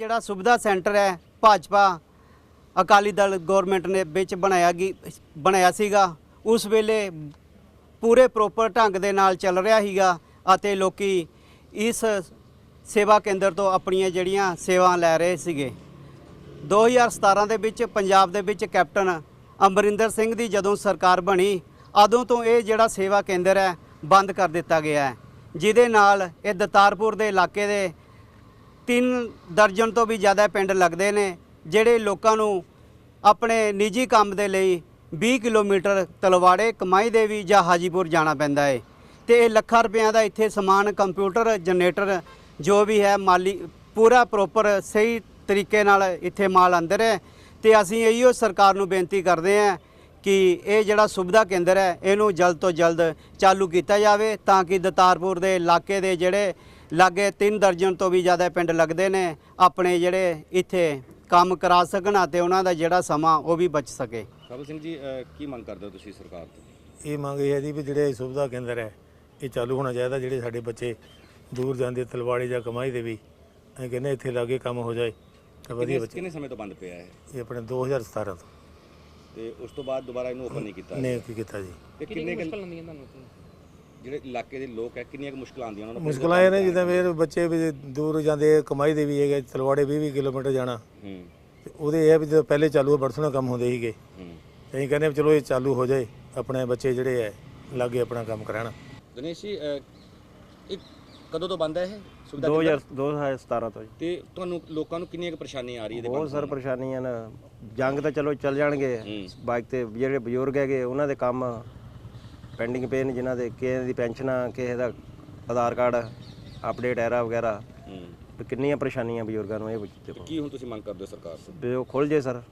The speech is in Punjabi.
ਜਿਹੜਾ ਸੁਵਿਧਾ ਸੈਂਟਰ ਹੈ ਭਾਜਪਾ, ਅਕਾਲੀ ਦਲ ਗਵਰਨਮੈਂਟ ਨੇ ਵਿੱਚ ਬਣਾਇਆ ਗੀ, ਬਣਾਇਆ ਸੀਗਾ, ਉਸ ਵੇਲੇ ਪੂਰੇ ਪ੍ਰੋਪਰ ਢੰਗ ਦੇ ਨਾਲ ਚੱਲ ਰਿਹਾ ਸੀਗਾ ਅਤੇ ਲੋਕੀ ਇਸ ਸੇਵਾ ਕੇਂਦਰ ਤੋਂ ਆਪਣੀਆਂ ਜਿਹੜੀਆਂ ਸੇਵਾਵਾਂ ਲੈ ਰਹੇ ਸੀਗੇ। 2017 ਦੇ ਵਿੱਚ ਪੰਜਾਬ ਦੇ ਵਿੱਚ ਕੈਪਟਨ ਅਮਰਿੰਦਰ ਸਿੰਘ ਦੀ ਜਦੋਂ ਸਰਕਾਰ ਬਣੀ, ਉਦੋਂ ਤੋਂ ਇਹ ਜਿਹੜਾ ਸੇਵਾ ਕੇਂਦਰ ਹੈ ਬੰਦ ਕਰ ਦਿੱਤਾ ਗਿਆ ਹੈ। ਜਿਹਦੇ ਨਾਲ ਇਹ ਦਤਾਰਪੁਰ ਦੇ ਇਲਾਕੇ ਦੇ ਤਿੰਨ ਦਰਜਨ ਤੋਂ ਵੀ ਜ਼ਿਆਦਾ ਪਿੰਡ ਲੱਗਦੇ ਨੇ, ਜਿਹੜੇ ਲੋਕਾਂ ਨੂੰ ਆਪਣੇ ਨਿੱਜੀ ਕੰਮ ਦੇ ਲਈ 20 ਕਿਲੋਮੀਟਰ ਤਲਵਾੜੇ ਕਮਾਈ ਦੇਵੀ ਜਾਂ ਹਾਜੀਪੁਰ ਜਾਣਾ ਪੈਂਦਾ ਹੈ ਤੇ ਇਹ ਲੱਖਾਂ ਰੁਪਇਆਂ ਦਾ ਇੱਥੇ ਸਮਾਨ, ਕੰਪਿਊਟਰ, ਜਨਰੇਟਰ ਜੋ ਵੀ ਹੈ, ਮਾਲੀ ਪੂਰਾ ਪ੍ਰੋਪਰ ਸਹੀ ਤਰੀਕੇ ਨਾਲ ਇੱਥੇ ਮਾਲ ਅੰਦਰ ਹੈ ਤੇ ਅਸੀਂ ਇਹੀਓ ਸਰਕਾਰ ਨੂੰ ਬੇਨਤੀ ਕਰਦੇ ਹਾਂ ਕਿ ਇਹ ਜਿਹੜਾ ਸੁਵਿਧਾ ਕੇਂਦਰ ਹੈ, ਇਹਨੂੰ ਜਲਦ ਤੋਂ ਜਲਦ ਚਾਲੂ ਕੀਤਾ ਜਾਵੇ ਤਾਂ ਕਿ ਦਤਾਰਪੁਰ ਦੇ ਇਲਾਕੇ ਦੇ ਜਿਹੜੇ ਲਾਗੇ ਤਿੰਨ ਦਰਜਨ ਤੋਂ ਵੀ ਜ਼ਿਆਦਾ ਪਿੰਡ ਲੱਗਦੇ ਨੇ ਆਪਣੇ ਜਿਹੜੇ ਇੱਥੇ ਕੰਮ ਕਰਾ ਸਕਣ ਅਤੇ ਉਹਨਾਂ ਦਾ ਜਿਹੜਾ ਸਮਾਂ ਉਹ ਵੀ ਬਚ ਸਕੇ। ਸਾਬੂ ਸਿੰਘ ਜੀ ਅਹ, ਕੀ ਮੰਗ ਕਰਦੇ ਹੋ ਤੁਸੀਂ ਸਰਕਾਰ ਤੋਂ? ਇਹ ਮੰਗ ਇਹ ਹੈ ਜੀ ਵੀ ਜਿਹੜੇ ਸੁਵਿਧਾ ਕੇਂਦਰ ਹੈ ਇਹ ਚਾਲੂ ਹੋਣਾ ਚਾਹੀਦਾ ਜਿਹੜੇ ਸਾਡੇ ਬੱਚੇ ਦੂਰ ਜਾਂਦੇ ਤਲਵਾੜੇ ਜਾਂ ਕਮਾਈ ਦੇ ਵੀ ਅਸੀਂ ਕਹਿੰਦੇ ਇੱਥੇ ਲਾਗੇ ਕੰਮ ਹੋ ਜਾਏ ਤਾਂ ਵਧੀਆ ਕਿੰਨੇ ਬੱਚੇ। ਕਿੰਨੇ ਸਮੇਂ ਤੋਂ ਬੰਦ ਪਿਆ ਹੈ ਇਹ ਆਪਣੇ 2017 ਤੋਂ। ਤੇ ਉਸ ਤੋਂ ਬਾਅਦ ਦੁਬਾਰਾ ਇਹਨੂੰ ਓਪਨ ਨਹੀਂ ਕੀਤਾ ਨੇ ਕੀ ਕੀਤਾ ਜੀ। ਤੇ ਕਿੰਨੇ ਕੁ ਜਿਹੜੇ ਇਲਾਕੇ ਦੇ ਲੋਕ ਹੈ ਕਿੰਨੀਆਂ ਕੁ ਮੁਸ਼ਕਲਾਂ ਆਉਂਦੀਆਂ ਉਹਨਾਂ ਨੂੰ? ਮੁਸ਼ਕਲਾਂ ਇਹ ਨੇ ਜਿੱਦਾਂ ਵੀ ਬੱਚੇ ਵੀ ਦੂਰ ਜਾਂਦੇ ਕਮਾਈ ਦੇ ਵੀ ਹੈਗੇ ਤਲਵਾੜੇ 20 20 ਕਿਲੋਮੀਟਰ ਜਾਣਾ। ਹੂੰ। ਤੇ ਉਹਦੇ ਇਹ ਵੀ ਜਦੋਂ ਪਹਿਲੇ ਚਾਲੂ ਬੜਾ ਸੋਹਣਾ ਕੰਮ ਹੁੰਦੇ ਸੀਗੇ। ਹੂੰ। ਤੇ ਅਸੀਂ ਕਹਿੰਦੇ ਵੀ ਚਲੋ ਇਹ ਚਾਲੂ ਹੋ ਜਾਏ ਆਪਣੇ ਬੱਚੇ ਜਿਹੜੇ ਹੈ ਲਾਗੇ ਆਪਣਾ ਕੰਮ ਕਰਾਉਣ ਦਿਨੇਸ਼ ਜੀ ਅਹ, ਇਹ ਕਦੋਂ ਤੋਂ ਬੰਦ ਹੈ ਇਹ? ਸੁਵਿਧਾ 2000 2017 ਤੋਂ ਜੀ। ਤੇ ਤੁਹਾਨੂੰ ਲੋਕਾਂ ਨੂੰ ਕਿੰਨੀਆਂ ਕੁ ਪਰੇਸ਼ਾਨੀਆਂ ਆ ਰਹੀ ਇਹਦੇ ਬਹੁਤ ਸਰ ਪਰੇਸ਼ਾਨੀਆਂ ਨੇ। ਜੰਗ ਤਾਂ ਚਲੋ ਚੱਲ ਜਾਣਗੇ। ਹੂੰ। ਬਾਈਕ ਤੇ ਜਿਹੜੇ ਬਜ਼ੁਰਗ ਹੈਗੇ ਉਹਨਾਂ ਦੇ ਕੰਮ ਪੈਂਡਿੰਗ ਪਏ ਨੇ ਜਿਨ੍ਹਾਂ ਦੇ ਕਿਸੇ ਦੀ ਪੈਨਸ਼ਨਾਂ ਕਿਸੇ ਦਾ ਆਧਾਰ ਕਾਰਡ ਅਪਡੇਟ ਐਰਾ ਵਗੈਰਾ। ਹੂੰ। ਵੀ ਕਿੰਨੀਆਂ ਪਰੇਸ਼ਾਨੀਆਂ ਬਜ਼ੁਰਗਾਂ ਨੂੰ ਇਹ ਕੀ ਹੁਣ ਤੁਸੀਂ ਮੰਗ ਕਰਦੇ ਹੋ ਸਰਕਾਰ ਤੋਂ? ਵੀ ਉਹ ਖੁੱਲ ਜੇ ਸਰ।